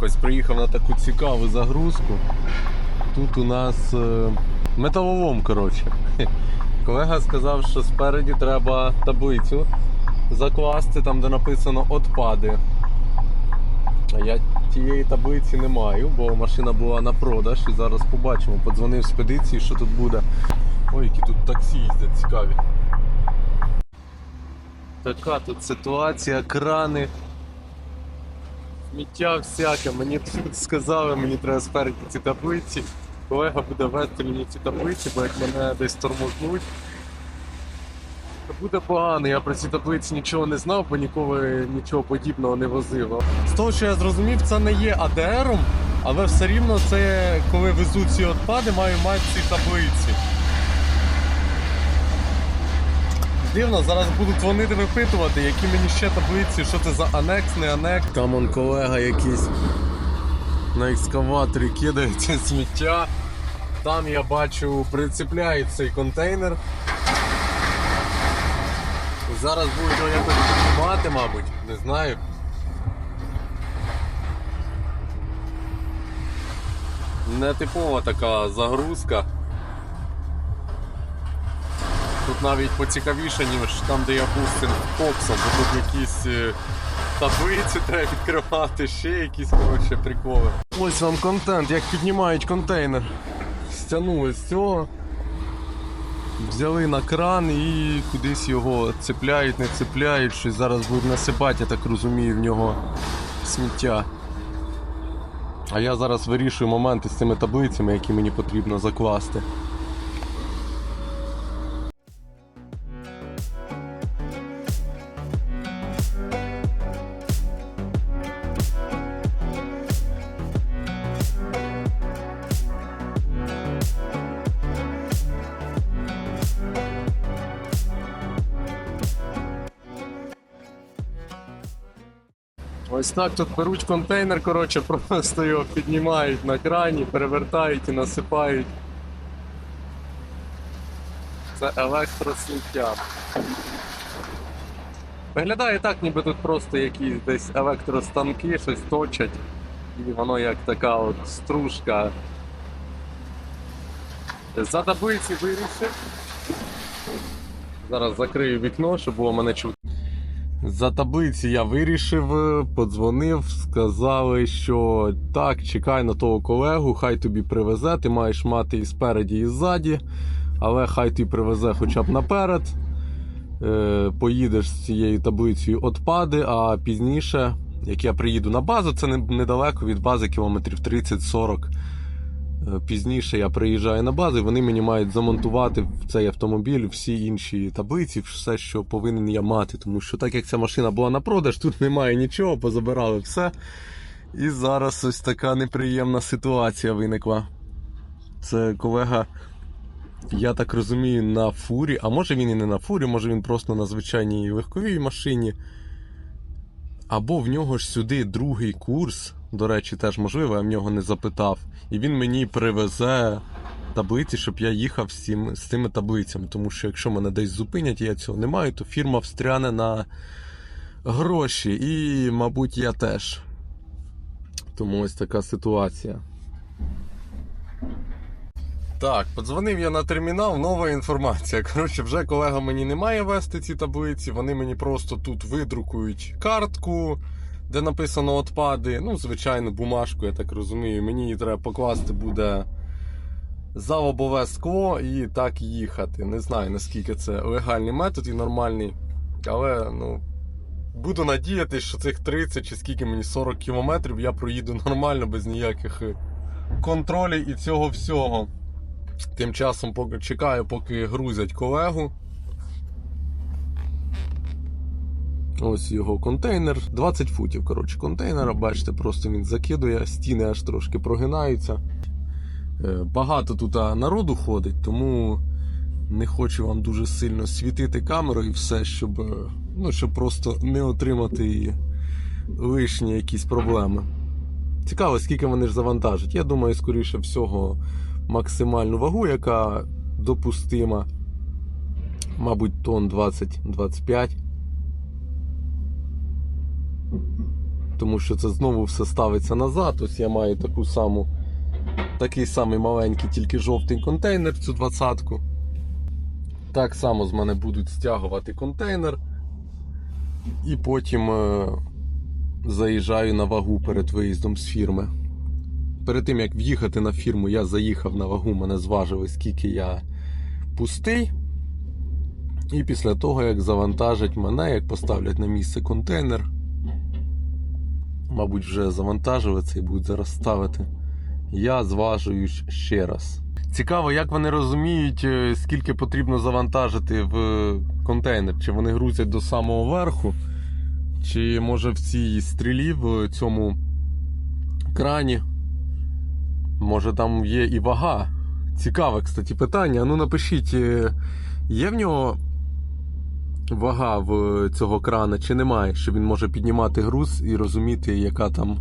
Так, приїхав на таку цікаву загрузку. Тут у нас е, металолом, коротше. Колега сказав, що спереді треба таблицю закласти, там де написано «Отпади». А я тієї таблиці не маю, бо машина була на продаж і зараз побачимо. Подзвонив з педиції, що тут буде. Ой, які тут таксі їздять цікаві. Така тут ситуація, крани. Сміття всяке. Мені сказали, мені треба спереді ці таблиці. Колега буде вести мені ці таблиці, бо як мене десь тормознуть. то Буде погано, я про ці таблиці нічого не знав, бо ніколи нічого подібного не возив. З того, що я зрозумів, це не є АДРом, але все рівно це, коли везуть ці відпади, маю мати ці таблиці. Дивно, зараз будуть дзвонити випитувати, які мені ще таблиці, що це за анекс, не анекс. Там он колега якийсь на екскаваторі кидається сміття. Там я бачу прицепляють цей контейнер. Зараз будуть його якось піднімати, мабуть, не знаю. Нетипова така загрузка. Тут навіть поцікавіше, ніж там, де я був з коксом, бо тут якісь е, таблиці треба відкривати, ще якісь коротше приколи. Ось вам контент, як піднімають контейнер. Стягнули з цього. Взяли на кран і кудись його цепляють, не цепляють, щось зараз будуть насипати, я так розумію, в нього сміття. А я зараз вирішую моменти з цими таблицями, які мені потрібно закласти. Ось так тут беруть контейнер, коротше, просто його піднімають на крані, перевертають і насипають. Це електросміття. Виглядає так, ніби тут просто якісь десь електростанки щось точать. І воно як така от стружка. За таблиці вирішив. Зараз закрию вікно, щоб було мене чути. За таблиці я вирішив, подзвонив, сказали, що так, чекай на того колегу, хай тобі привезе, ти маєш мати і спереді, і ззаді, але хай тобі привезе хоча б наперед. Е, поїдеш з цією таблицею отпади, а пізніше, як я приїду на базу, це недалеко від бази, кілометрів 30-40. Е, Пізніше я приїжджаю на базу, вони мені мають замонтувати в цей автомобіль всі інші таблиці, все, що повинен я мати. Тому що так як ця машина була на продаж, тут немає нічого, позабирали все. І зараз ось така неприємна ситуація виникла. Це колега, я так розумію, на фурі, а може він і не на фурі, може він просто на звичайній легковій машині. Або в нього ж сюди другий курс, до речі, теж можливо, я в нього не запитав. І він мені привезе таблиці, щоб я їхав з, цим, з цими таблицями. Тому що якщо мене десь зупинять, і я цього не маю, то фірма встряне на гроші. І, мабуть, я теж. Тому ось така ситуація. Так, подзвонив я на термінал, нова інформація. Коротше, вже колега мені не має вести ці таблиці, вони мені просто тут видрукують картку, де написано отпади. Ну, звичайно, бумажку, я так розумію. Мені її треба покласти буде за лобове скло і так їхати. Не знаю наскільки це легальний метод і нормальний. Але ну, буду надіятися, що цих 30 чи скільки мені 40 кілометрів я проїду нормально, без ніяких контролів і цього всього. Тим часом поки чекаю, поки грузять колегу. Ось його контейнер. 20 футів, коротше, контейнера. Бачите, просто він закидує, стіни аж трошки прогинаються. Е, Багато тут народу ходить, тому не хочу вам дуже сильно світити камерою і все, щоб, е, ну, щоб просто не отримати лишні якісь проблеми. Цікаво, скільки вони ж завантажать. Я думаю, скоріше всього, максимальну вагу, яка допустима. Мабуть, тонн 20-25. Тому що це знову все ставиться назад. Ось я маю таку саму, такий самий маленький, тільки жовтий контейнер, цю двадцятку. Так само з мене будуть стягувати контейнер. І потім е, заїжджаю на вагу перед виїздом з фірми. Перед тим як в'їхати на фірму, я заїхав на вагу, мене зважили, скільки я пустий. І після того, як завантажать мене, як поставлять на місце контейнер, мабуть, вже завантажили це і будуть зараз ставити. Я зважуюсь ще раз. Цікаво, як вони розуміють, е, скільки потрібно завантажити в контейнер. Чи вони грузять до самого верху, чи може в цій стрілі, в цьому крані, може там є і вага. Цікаве, кстати, питання. Ну напишіть, е, є в нього вага в цього крана чи немає, що він може піднімати груз і розуміти, яка там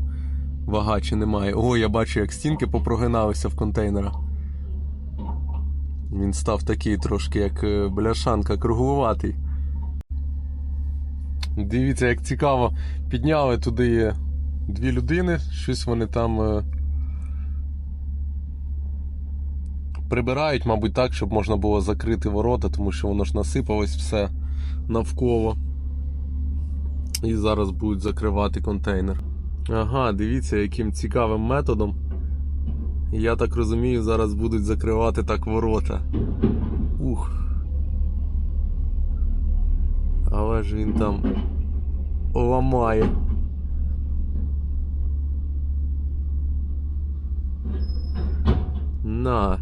вага чи немає. О, я бачу, як стінки попрогиналися в контейнера. Він став такий трошки, як е, бляшанка, круглуватий. Дивіться, як цікаво, підняли туди дві людини, щось вони там е, прибирають, мабуть, так, щоб можна було закрити ворота, тому що воно ж насипалось все навколо. І зараз будуть закривати контейнер. Ага, дивіться, яким цікавим методом. Я так розумію, зараз будуть закривати так ворота. Ух. Але ж він там ламає. На.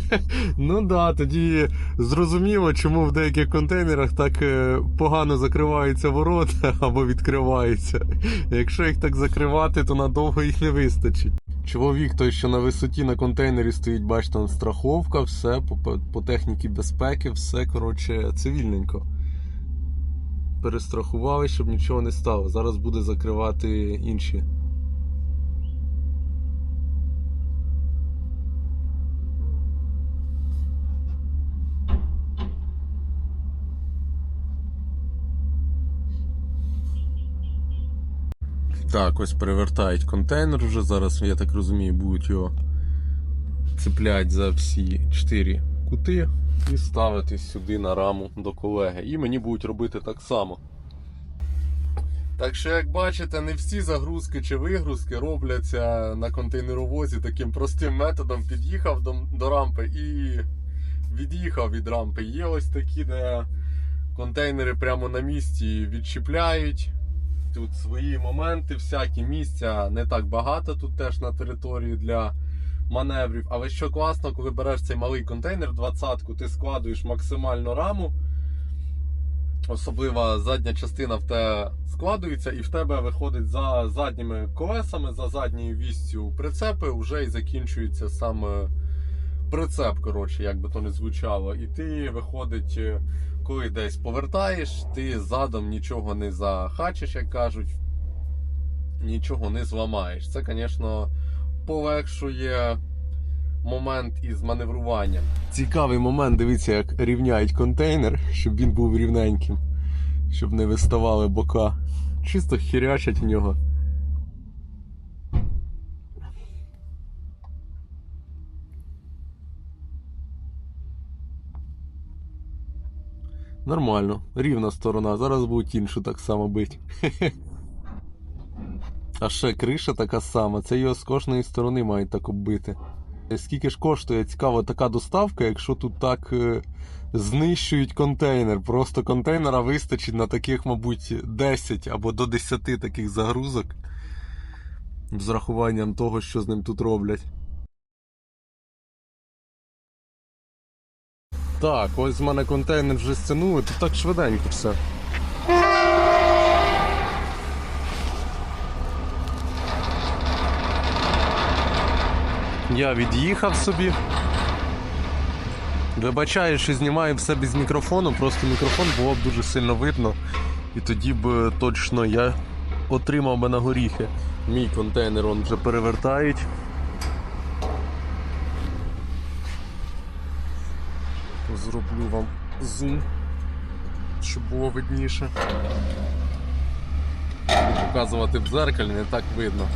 ну да, тоді зрозуміло, чому в деяких контейнерах так е, погано закриваються ворота або відкриваються. Якщо їх так закривати, то надовго їх не вистачить. Чоловік той, що на висоті на контейнері стоїть, бачите, там страховка, все по, по, по техніці безпеки, все коротше цивільненько. Перестрахували, щоб нічого не стало. Зараз буде закривати інші. Так, ось перевертають контейнер вже. Зараз, я так розумію, будуть його цеплять за всі чотири кути і ставити сюди на раму до колеги. І мені будуть робити так само. Так що, як бачите, не всі загрузки чи вигрузки робляться на контейнеровозі таким простим методом. Під'їхав до, до рампи і від'їхав від рампи. Є ось такі, де контейнери прямо на місці відчіпляють. Тут свої моменти, всякі місця не так багато тут теж на території для маневрів. Але що класно, коли береш цей малий контейнер, двадцятку, ти складуєш максимально раму. Особлива задня частина в те складується, і в тебе виходить за задніми колесами, за задньою вістю прицепи, вже і закінчується саме прицеп, коротше, як би то не звучало. І ти виходить, коли десь повертаєш, ти задом нічого не захачиш, як кажуть, нічого не зламаєш. Це, звісно, полегшує момент із маневруванням. Цікавий момент, дивіться, як рівняють контейнер, щоб він був рівненьким, щоб не виставали бока. Чисто хірячать в нього. Нормально, рівна сторона. Зараз будуть іншу так само бити. А ще криша така сама, це його з кожної сторони мають так оббити. Скільки ж коштує цікаво така доставка, якщо тут так е, знищують контейнер. Просто контейнера вистачить на таких, мабуть, 10 або до 10 таких загрузок. З рахуванням того, що з ним тут роблять. Так, ось з мене контейнер вже стягнули, тут так швиденько все. Я від'їхав собі. Вибачаю, що знімаю все без мікрофону, просто мікрофон було б дуже сильно видно. І тоді б точно я отримав би на горіхи. Мій контейнер он вже перевертають. Зроблю вам зум, щоб було видніше. Буду показувати в дзеркалі, не так видно.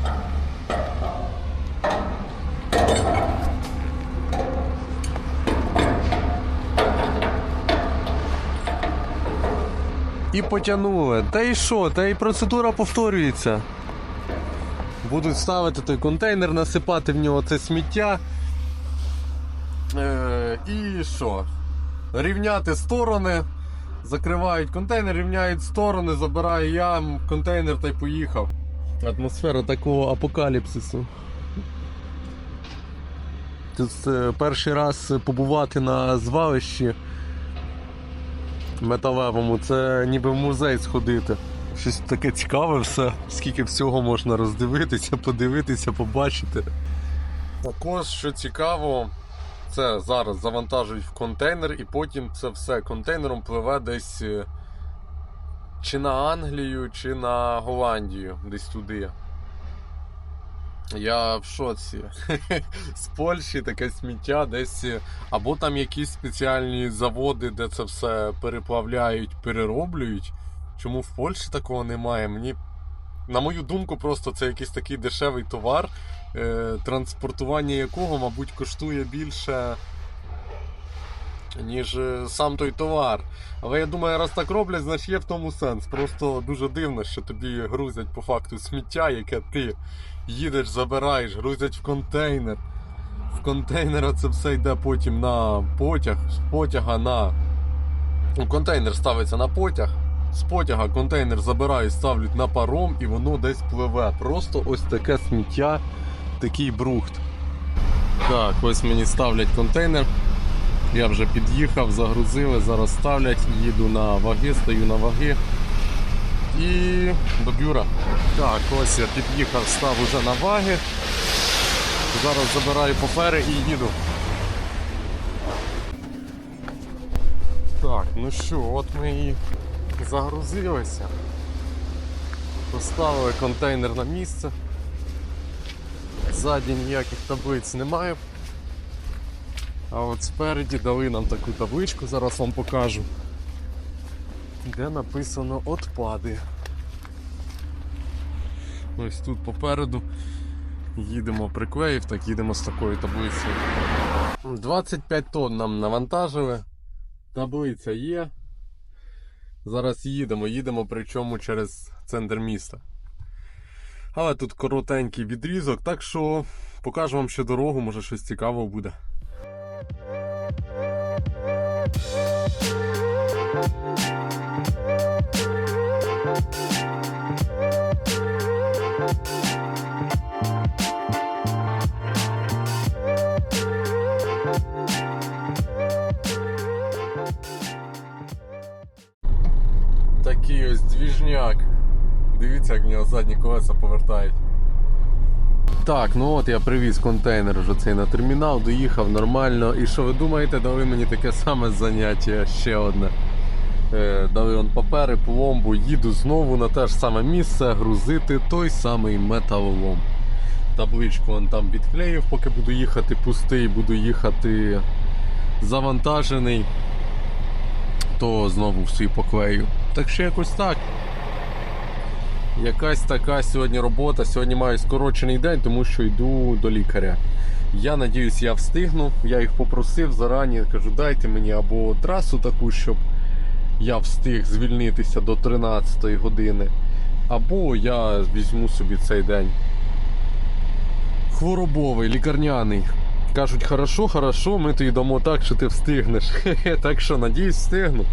І потягнули. Та і що? Та і процедура повторюється. Будуть ставити той контейнер, насипати в нього це сміття. Е, і що? Рівняти сторони, закривають контейнер, рівняють сторони, забираю я контейнер та й поїхав. Атмосфера такого апокаліпсису. Тут е, перший раз побувати на звалищі металевому, це ніби в музей сходити. Щось таке цікаве все, скільки всього можна роздивитися, подивитися, побачити. Також, що цікаво, це зараз завантажують в контейнер і потім це все контейнером пливе десь е, чи на Англію, чи на Голландію, десь туди. Я в шоці. З Польщі таке сміття десь. е, Або там якісь спеціальні заводи, де це все переплавляють, перероблюють. Чому в Польщі такого немає? Мені, на мою думку, просто це якийсь такий дешевий товар, транспортування якого, мабуть, коштує більше, ніж е, сам той товар. Але я думаю, раз так роблять, значить є в тому сенс. Просто дуже дивно, що тобі грузять по факту сміття, яке ти їдеш, забираєш, грузять в контейнер. В контейнера це все йде потім на потяг, з потяга на. Ну, контейнер ставиться на потяг. З потяга контейнер забирають, ставлять на паром і воно десь пливе. Просто ось таке сміття, такий брухт. Так, ось мені ставлять контейнер. Я вже під'їхав, загрузили, зараз ставлять, їду на ваги, стою на ваги. І до бюра. Так, ось я під'їхав, став уже на ваги. Зараз забираю папери і їду. Так, ну що, от ми і загрузилися. Поставили контейнер на місце. Ззаді ніяких таблиць немає. А от спереді дали нам таку табличку, зараз вам покажу. Де написано отпади. Ось тут попереду їдемо приклеїв, так їдемо з такою таблицею. 25 тонн нам навантажили. Таблиця є. Зараз їдемо, їдемо причому через центр міста. Але тут коротенький відрізок, так що покажу вам ще дорогу, може щось цікаве буде. Так, ну от я привіз контейнер вже цей на термінал, доїхав нормально. І що ви думаєте, дали мені таке саме заняття ще одне. Е, дали он папери, пломбу, їду знову на те ж саме місце грузити той самий металолом. Табличку он там відклеїв, поки буду їхати пустий, буду їхати завантажений, то знову всі поклею. Так що якось так. Якась така сьогодні робота. Сьогодні маю скорочений день, тому що йду до лікаря. Я надіюсь, я встигну. Я їх попросив зарані, кажу, дайте мені або трасу таку, щоб я встиг звільнитися до 13 години, або я візьму собі цей день. Хворобовий, лікарняний. Кажуть, хорошо, хорошо, ми тобі дамо так, що ти встигнеш. Так що, надіюсь, встигну.